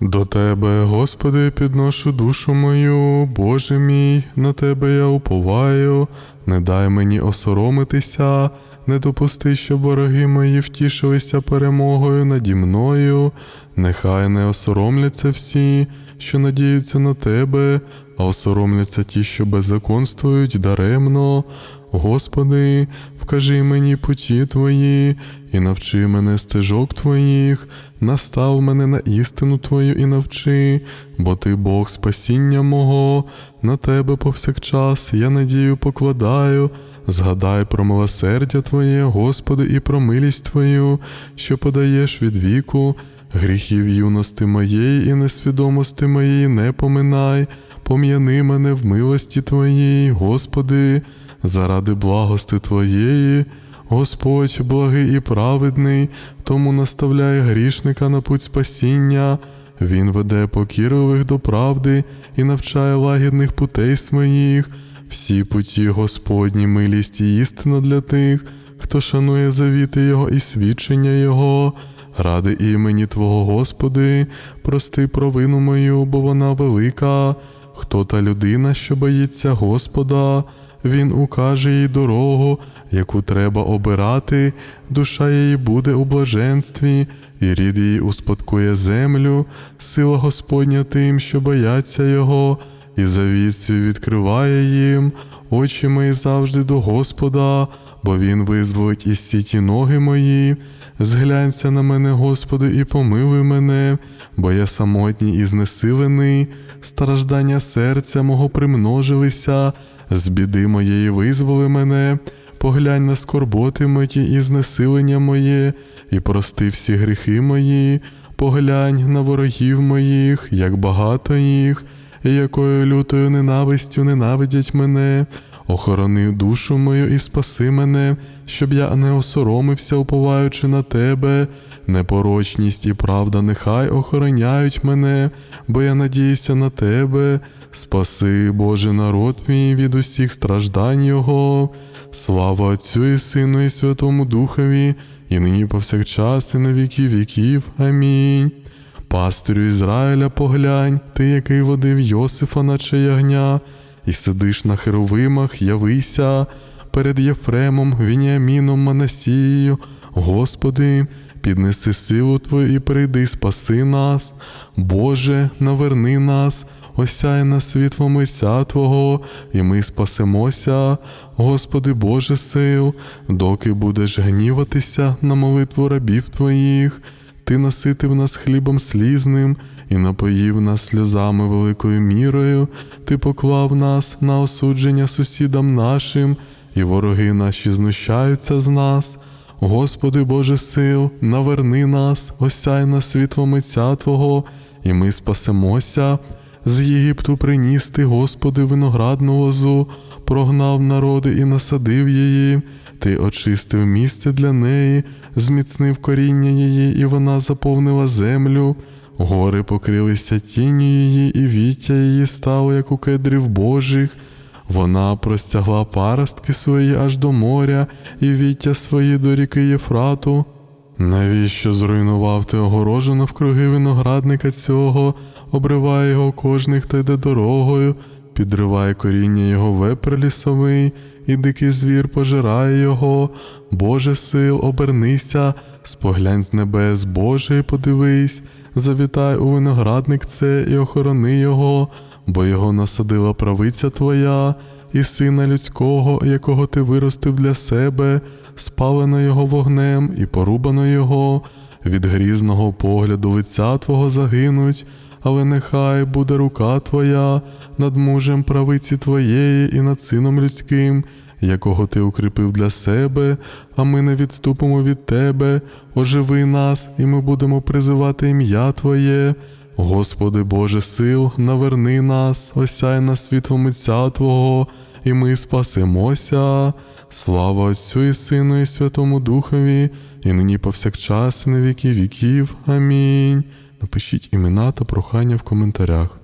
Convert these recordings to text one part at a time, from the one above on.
До Тебе, Господи, підношу душу мою, Боже мій, на Тебе я уповаю, не дай мені осоромитися, не допусти, щоб вороги мої втішилися перемогою наді мною, нехай не осоромляться всі, що надіються на Тебе, а осоромляться ті, що беззаконствують даремно. Господи, вкажи мені путі Твої, і навчи мене стежок Твоїх, настав мене на істину Твою і навчи, бо Ти Бог спасіння мого, на Тебе повсякчас я надію покладаю. Згадай про милосердя Твоє, Господи, і про милість Твою, що подаєш від віку, гріхів юності моєї і несвідомості моєї не поминай, пом'яни мене в милості Твоїй, Господи, заради благости Твоєї. Господь благий і праведний, тому наставляє грішника на путь спасіння. Він веде покірливих до правди і навчає лагідних путей своїх. Всі путі Господні милість і істина для тих, хто шанує завіти Його і свідчення Його. Ради імені Твого Господи, прости провину мою, бо вона велика. Хто та людина, що боїться Господа, він укаже їй дорогу, яку треба обирати, душа її буде у блаженстві, і рід її успадкує землю, сила Господня тим, що бояться Його, і завісцю відкриває їм, очі мої завжди до Господа, бо Він визволить із сіті ноги мої. Зглянься на мене, Господи, і помилуй мене, бо я самотній і знесилений, страждання серця мого примножилися, з біди моєї визволи мене, поглянь на скорботи мої і знесилення моє, і прости всі гріхи мої, поглянь на ворогів моїх, як багато їх, і якою лютою ненавистю ненавидять мене. Охорони душу мою і спаси мене, щоб я не осоромився, уповаючи на тебе. Непорочність і правда нехай охороняють мене, бо я надіюся на тебе. Спаси, Боже, народ мій від усіх страждань Його. Слава Отцю і Сину, і Святому Духові, і нині повсякчас, і на віки віків. Амінь. Пастирю Ізраїля, поглянь, ти, який водив Йосифа, наче ягня, і сидиш на херовимах, явися перед Єфремом, Вініаміном, Манасією. Господи, піднеси силу Твою і прийди, спаси нас. Боже, наверни нас, осяй на світло лиця Твого, і ми спасемося, Господи Боже сил, доки будеш гніватися на молитву рабів Твоїх. Ти наситив нас хлібом слізним і напоїв нас сльозами великою мірою, ти поклав нас на осудження сусідам нашим, і вороги наші знущаються з нас. Господи Боже сил, наверни нас, осяй на світло митця Твого, і ми спасемося. З Єгипту приніс ти, Господи, виноградну лозу, прогнав народи і насадив її. Ти очистив місце для неї, зміцнив коріння її, і вона заповнила землю. Гори покрилися тінню її, і віття її стало, як у кедрів Божих. Вона простягла паростки свої аж до моря, і віття свої до ріки Єфрату. Навіщо зруйнував ти огорожу навкруги виноградника цього, обриває його кожний, хто йде дорогою, підриває коріння його вепр лісовий, і дикий звір пожирає його. Боже сил, обернися, споглянь з небес, Боже, подивись, завітай у виноградник це і охорони його, бо його насадила правиця Твоя, і сина людського, якого ти виростив для себе, спалено його вогнем і порубано його, від грізного погляду лиця Твого загинуть, але нехай буде рука Твоя над мужем правиці Твоєї і над сином людським, якого ти укріпив для себе, а ми не відступимо від Тебе, оживи нас, і ми будемо призивати ім'я Твоє. Господи Боже сил, наверни нас, осяй на світло митця Твого, і ми спасемося. Слава Отцю і Сину, і Святому Духові, і нині повсякчас, і на віки віків. Амінь. Напишіть імена та прохання в коментарях.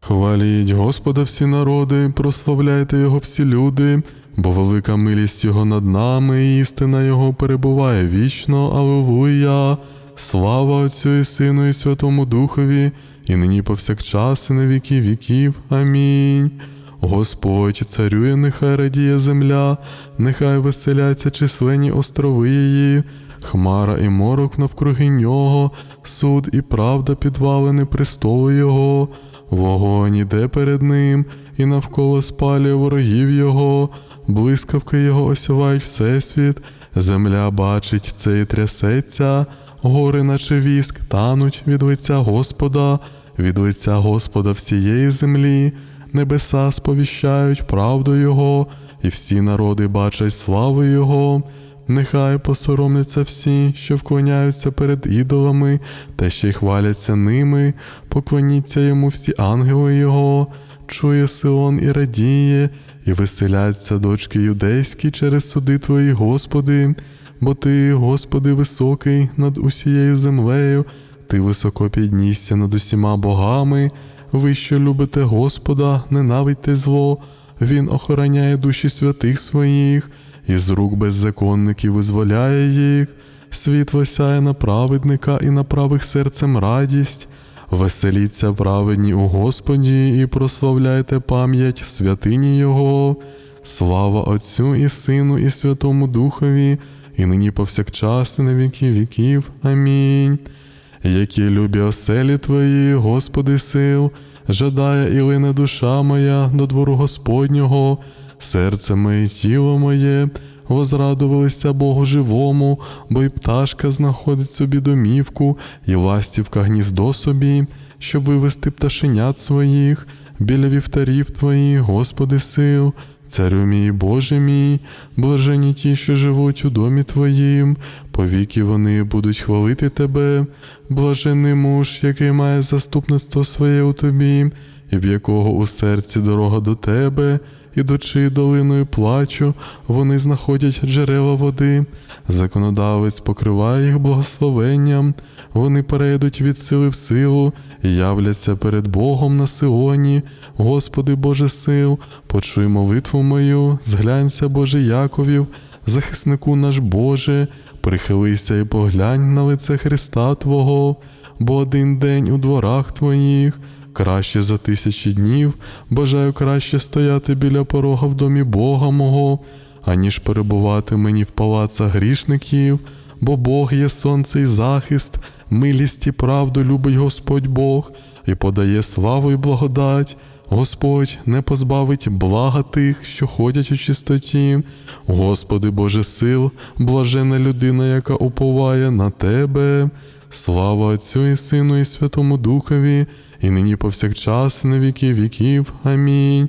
Хваліть Господа всі народи, прославляйте Його всі люди, бо велика милість Його над нами, і істина Його перебуває вічно. Аллилуйя. Слава Отцю і Сину, і Святому Духові, і нині повсякчас, і на віки віків. Амінь. Господь царює, нехай радіє земля, нехай веселяться численні острови її, хмара і морок навкруги нього, суд і правда підвалини престолу його, вогонь іде перед ним, і навколо спалює ворогів його, блискавки його осявають всесвіт, земля бачить це і трясеться, гори, наче віск, тануть від лиця Господа, від лиця Господа всієї землі, небеса сповіщають правду Його, і всі народи бачать славу Його. Нехай посоромляться всі, що вклоняються перед ідолами, та ще й хваляться ними, поклоніться йому всі ангели Його, чує Сион і радіє, і веселяться дочки юдейські через суди Твої, Господи, бо Ти, Господи, високий над усією землею, Ти високо піднісся над усіма богами, ви, що любите Господа, ненавидьте зло, Він охороняє душі святих своїх, і з рук беззаконників визволяє їх, світло сяє на праведника і на правих серцем радість. Веселіться праведні у Господі і прославляйте пам'ять святині Його. Слава Отцю і Сину, і Святому Духові, і нині повсякчас, і на віки віків. Амінь. Які любі оселі Твої, Господи сил, жадає і лине душа моя до двору Господнього, серце моє, тіло моє, возрадувалися Богу живому, бо й пташка знаходить собі домівку, і ластівка гніздо собі, щоб вивести пташенят своїх біля вівтарів Твоїх, Господи сил. Царю мій, Боже мій, блажені ті, що живуть у домі Твоїм, повіки вони будуть хвалити Тебе, блажений муж, який має заступництво своє у Тобі, і в якого у серці дорога до Тебе, ідучи долиною плачу, вони знаходять джерела води, законодавець покриває їх благословенням, вони перейдуть від сили в силу являться перед Богом на Сионі. Господи Боже сил, почуй молитву мою, зглянься, Боже Яковів, захиснику наш Боже, прихилися і поглянь на лице Христа Твого, бо один день у дворах Твоїх. Краще за тисячі днів бажаю краще стояти біля порога в домі Бога мого, аніж перебувати мені в палацах грішників, бо Бог є сонце і захист, милість і правду любить Господь Бог і подає славу і благодать. Господь не позбавить блага тих, що ходять у чистоті. Господи Боже сил, блажена людина, яка уповає на Тебе. Слава Отцю і Сину, і Святому Духові, і нині повсякчас, і на віки віків. Амінь.